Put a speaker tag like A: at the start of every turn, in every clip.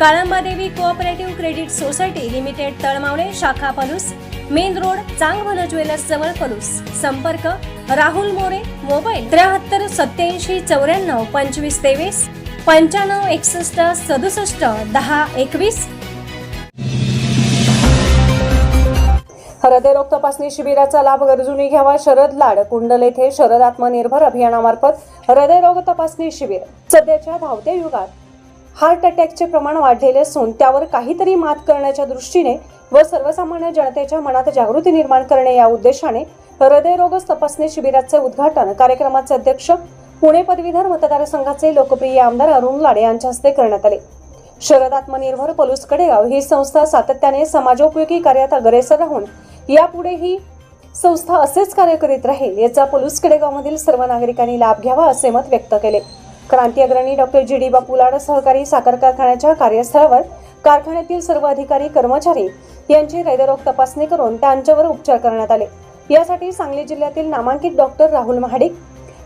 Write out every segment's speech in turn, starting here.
A: Kalamba Devi cooperative credit society limited Talmavale शाखा Palus main road Changbhal jewellers जवळ पलूस. संपर्क Rahul More mobile त्र्याहत्तर सत्याऐंशी चौऱ्याण्णव पंचवीस तेवीस पंच्याण्णव एकसष्ट सदुसष्ट दहा एकवीस.
B: हृदयरोग तपासणी शिबिराचा लाभ गरजूंनी घ्यावा शरद लाड कुंडल येथे शरद आत्मनिर्भर अभियानामार्फत हृदयरोग तपासणी शिबिर. सध्याच्या धावत्या युगात हार्ट अटॅकचे प्रमाण वाढलेले असून त्यावर काहीतरी मात करण्याच्या दृष्टीने व सर्वसामान्य जनतेच्या मनात जागृती निर्माण करणे या उद्देशाने हृदयरोग तपासणी शिबिराचे उद्घाटन कार्यक्रमाचे अध्यक्ष पुणे पदवीधर मतदारसंघाचे लोकप्रिय आमदार अरुण लाडे यांच्या हस्ते करण्यात आले. शरद आत्मनिर्भर पलूस कडेगाव ही संस्था सातत्याने समाजोपयोगी कार्यात अग्रेसर राहून यापुढे ही संस्था असेच कार्य करीत राहील याचा पलूस कडेगावमधील सर्व नागरिकांनी लाभ घ्यावा असे मत व्यक्त केले. क्रांती अग्रणी डॉक्टर जी डी बापू लाड सहकारी साखर कारखान्याच्या कार्यस्थळावर कारखान्यातील सर्व अधिकारी कर्मचारी यांची हृदयरोग तपासणी करून त्यांच्यावर उपचार करण्यात आले. यासाठी सांगली जिल्ह्यातील नामांकित doctor Rahul Mahadik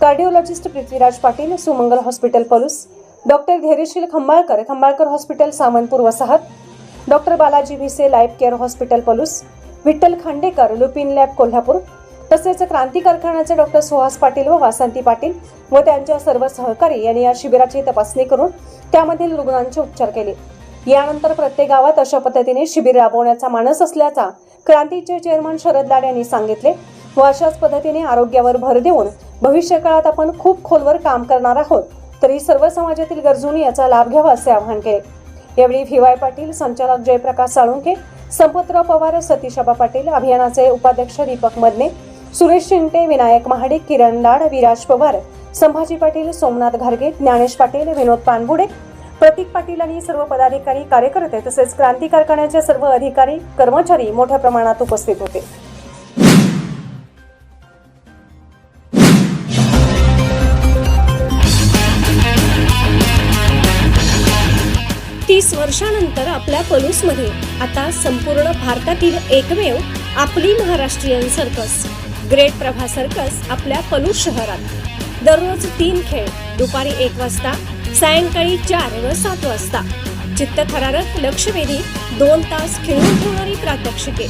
B: cardiologist Prithviraj Patil Sumangal hospital Palus doctor Dhairyashil Khambalkar Khambalkar hospital Savantpur Vasahat doctor Balaji Bhise life care hospital Palus Vitthal Khandekar Lupin lab Kolhapur तसेच क्रांती कारखान्याचे डॉक्टर सुहास पाटील व वासंती पाटील व त्यांच्या सर्व सहकारी यांनी या शिबिराची तपासणी करून त्यामधील रुग्णांचे उपचार केले. यानंतर प्रत्येक गावात अशा पद्धतीने शिबिर राबवण्याचा मानस असल्याचा क्रांतीचे चेअरमन शरद लाड यांनी सांगितले व अशाच पद्धतीने आरोग्यावर भर देऊन भविष्यकाळात आपण खूप खोलवर काम करणार आहोत तरी सर्व समाजातील गरजूंनी याचा लाभ घ्यावा असे आवाहन केले. यावेळी व्हीवाय पाटील संचालक जयप्रकाश साळुंके संपतराव पवार सतीशाबा पाटील अभियानाचे उपाध्यक्ष दीपक मदने सुरेश शिंगटे विनायक महाडिक किरण लाड विराज पवार संभाजी पाटील सोमनाथ घारगे ज्ञानेश पाटील विनोद पानबुडे प्रतीक पाटील आणि सर्व पदाधिकारी कार्यकर्ते तसेच क्रांती कारखान्याचे सर्व अधिकारी कर्मचारी मोठ्या प्रमाणात उपस्थित होते.
A: तीस वर्षानंतर आपल्या पलूसमध्ये आता संपूर्ण भारतातील एकमेव आपली Maharashtrian circus. Great Prabha circus आपल्या पलूस शहरात. दररोज तीन खेळ दुपारी एक वाजता सायंकाळी चार व सात वाजता. चित्तथरारक लक्षवेधी दोन तास खेळून ठेवणारी प्रात्यक्षिके.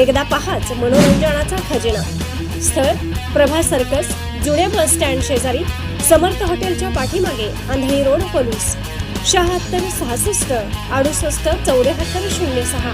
A: एकदा पहाच मनोरंजनाचा खजिना. स्थळ प्रभा सर्कस जुन्या बस स्टँड शेजारी समर्थ हॉटेलच्या पाठीमागे आंधळी रोड पलूस. शहात्तर सहासष्ट अडुसष्ट चौऱ्याहत्तर शून्य सहा.